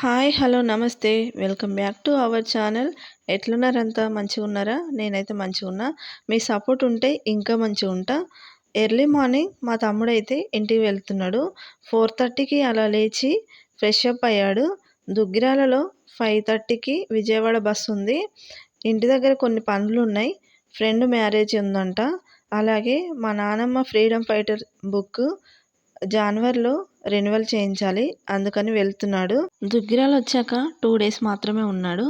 Hi hello నమస్తే. Welcome back to our channel. ఎట్లున్నారంతా? మంచిగా ఉన్నారా? నేనైతే మంచిగా ఉన్నా. మీ సపోర్ట్ ఉంటే ఇంకా మంచిగా ఉంటా. ఎర్లీ మార్నింగ్ మా తమ్ముడు అయితే ఇంటికి వెళ్తున్నాడు. ఫోర్ థర్టీకి అలా లేచి ఫ్రెష్ అప్ అయ్యాడు. దుగ్గిరాలలో ఫైవ్ థర్టీకి విజయవాడ బస్సు ఉంది. ఇంటి దగ్గర కొన్ని పనులు ఉన్నాయి. ఫ్రెండ్ మ్యారేజ్ ఉందంట. అలాగే మా నానమ్మ ఫ్రీడమ్ ఫైటర్ బుక్ జనవరిలో రెన్యువల్ చేయించాలి. అందుకని వెళ్తున్నాడు. దుగ్గిరాలు వచ్చాక టూ డేస్ మాత్రమే ఉన్నాడు.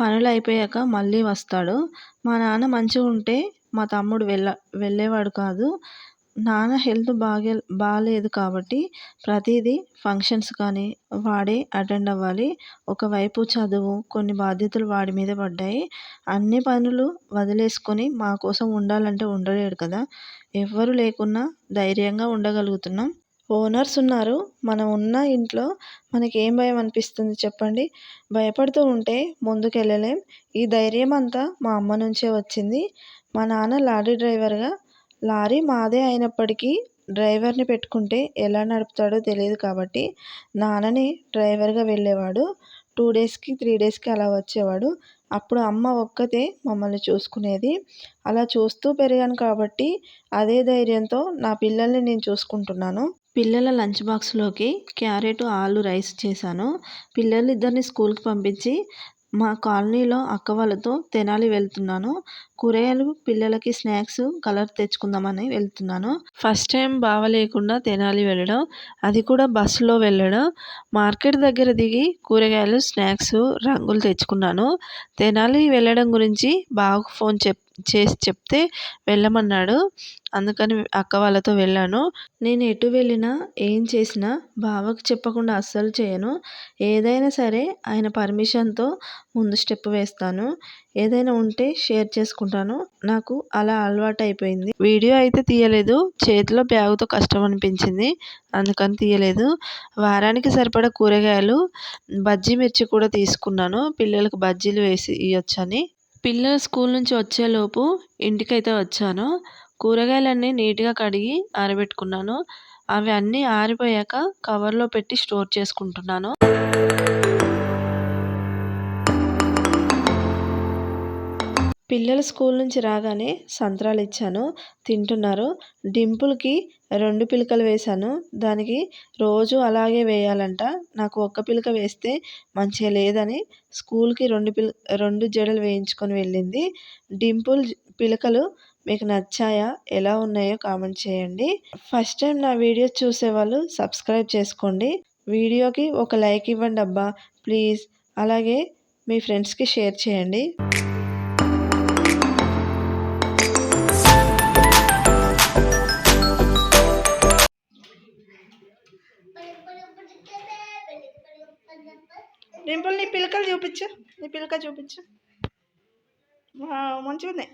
పనులు అయిపోయాక మళ్ళీ వస్తాడు. మా నాన్న మంచిగా ఉంటే మా తమ్ముడు వెళ్ళ వెళ్ళేవాడు కాదు. నాన్న హెల్త్ బాగే బాగాలేదు కాబట్టి ప్రతిదీ ఫంక్షన్స్ కానీ వాడే అటెండ్ అవ్వాలి. ఒకవైపు చదువు కొన్ని బాధ్యతలు వాడి మీద పడ్డాయి. అన్ని పనులు వదిలేసుకొని మా కోసం ఉండాలంటే ఉండలేడు కదా. ఎవ్వరు లేకున్నా ధైర్యంగా ఉండగలుగుతున్నాం. ఓనర్స్ ఉన్నారు. మనం ఉన్న ఇంట్లో మనకి ఏం భయం అనిపిస్తుంది చెప్పండి? భయపడుతూ ఉంటే ముందుకు వెళ్ళలేం ఈ ధైర్యం అంతా మా అమ్మ నుంచే వచ్చింది. మా నాన్న లారీ డ్రైవర్గా. లారీ మాదే అయినప్పటికీ డ్రైవర్ని పెట్టుకుంటే ఎలా నడుపుతాడో తెలియదు కాబట్టి నాన్నని డ్రైవర్గా వెళ్ళేవాడు. టూ డేస్కి త్రీ డేస్కి అలా వచ్చేవాడు. అప్పుడు అమ్మ ఒక్కతే మమ్మల్ని చూసుకునేది. అలా చూస్తూ పెరిగాను కాబట్టి అదే ధైర్యంతో నా పిల్లల్ని నేను చూసుకుంటున్నాను. పిల్లల లంచ్ బాక్స్లోకి క్యారెట్ ఆలు రైస్ చేశాను. పిల్లలు ఇద్దరిని స్కూల్కి పంపించి మా కాలనీలో అక్క వాళ్ళతో తెనాలి వెళ్తున్నాను. కూరగాయలు పిల్లలకి స్నాక్స్ కలర్ తెచ్చుకుందామని వెళ్తున్నాను. ఫస్ట్ టైం బావలేకుండా తెనాలి వెళ్ళడం అది కూడా బస్సులో వెళ్ళడం. మార్కెట్ దగ్గర దిగి కూరగాయలు స్నాక్స్ రంగులు తెచ్చుకున్నాను. తెనాలి వెళ్ళడం గురించి బావకు ఫోన్ చెప్ చేసి చెప్తే వెళ్ళమన్నాడు. అందుకని అక్క వాళ్ళతో వెళ్ళాను. నేను ఎటు వెళ్ళినా ఏం చేసినా బావకు చెప్పకుండా అస్సలు చేయను. ఏదైనా సరే ఆయన పర్మిషన్తో ముందు స్టెప్ వేస్తాను. ఏదైనా ఉంటే షేర్ చేసుకుంటాను. నాకు అలా అలవాటు అయిపోయింది వీడియో అయితే తీయలేదు. చేతిలో బ్యాగుతో కష్టం అనిపించింది. అందుకని తీయలేదు. వారానికి సరిపడా కూరగాయలు బజ్జీ మిర్చి కూడా తీసుకున్నాను. పిల్లలకు బజ్జీలు వేసి ఇవ్వచ్చని పిల్లలు స్కూల్ నుంచి వచ్చేలోపు ఇంటికైతే వచ్చాను. కూరగాయలన్నీ నీట్గా కడిగి ఆరబెట్టుకున్నాను. అవి అన్నీ ఆరిపోయాక కవర్లో పెట్టి స్టోర్ చేసుకుంటున్నాను. పిల్లలు స్కూల్ నుంచి రాగానే సంత్రాలు ఇచ్చాను. తింటున్నారు. డింపుల్కి రెండు పిలకలు వేశాను. దానికి రోజు అలాగే వేయాలంట. నాకు ఒక్క పిలక వేస్తే మంచిగా లేదని స్కూల్కి రెండు పిల్ రెండు జడలు వేయించుకొని వెళ్ళింది. డింపుల్ పిలకలు మీకు నచ్చాయా? ఎలా ఉన్నాయో కామెంట్ చేయండి. ఫస్ట్ టైం నా వీడియోస్ చూసేవాళ్ళు సబ్స్క్రైబ్ చేసుకోండి. వీడియోకి ఒక లైక్ ఇవ్వండి అబ్బా ప్లీజ్. అలాగే మీ ఫ్రెండ్స్కి షేర్ చేయండి. డింపుల్ నీ పిలకలు చూపించు. నీ పిలక చూపించు. మంచిగా ఉన్నాయి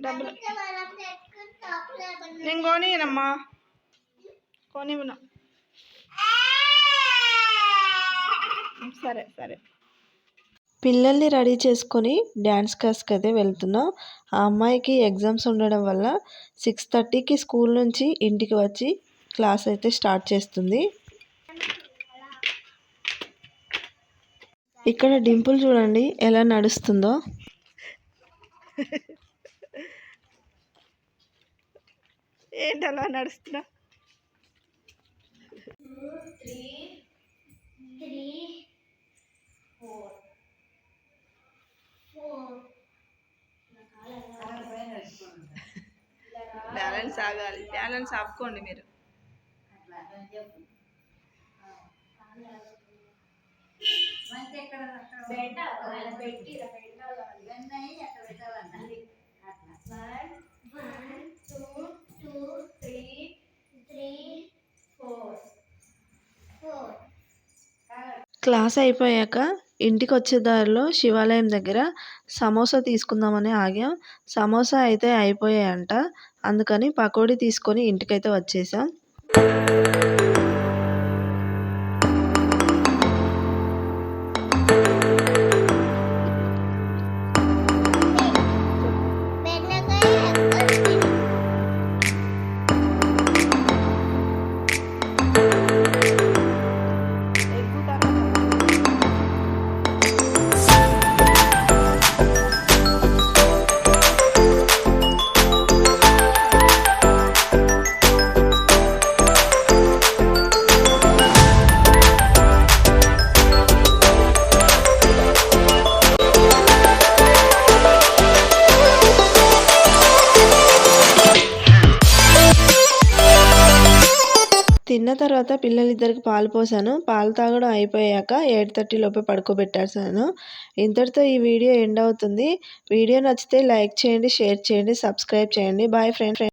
డబ్బులు. నేను కొనియనమ్మా. కొనివ్వను. సరే సరే. పిల్లల్ని రెడీ చేసుకొని డ్యాన్స్ క్లాస్కి అయితే వెళ్తున్నాం. ఆ అమ్మాయికి ఎగ్జామ్స్ ఉండడం వల్ల సిక్స్ థర్టీకి స్కూల్ నుంచి ఇంటికి వచ్చి క్లాస్ అయితే స్టార్ట్ చేస్తుంది. ఇక్కడ డింపుల్ చూడండి ఎలా నడుస్తుందో. ఏంటి అలా నడుస్తున్నా? బ్యాలెన్స్ ఆగాలి బ్యాలెన్స్ ఆపుకోండి మీరు. క్లాస్ అయిపోయాక ఇంటికి వచ్చే దారిలో శివాలయం దగ్గర సమోసా తీసుకుందామని ఆగాం సమోసా అయితే అయిపోయాయంట. అందుకని పకోడీ తీసుకొని ఇంటికైతే వచ్చేసాం. తర్వాత పిల్లలిద్దరికి పాలు పోసాను. పాలు తాగడం అయిపోయాక ఎయిట్ థర్టీ లోపే పడుకోబెట్టేసాను ఇంతటితో ఈ వీడియో ఎండ్ అవుతుంది. వీడియో నచ్చితే లైక్ చేయండి షేర్ చేయండి సబ్స్క్రైబ్ చేయండి. Bye friend.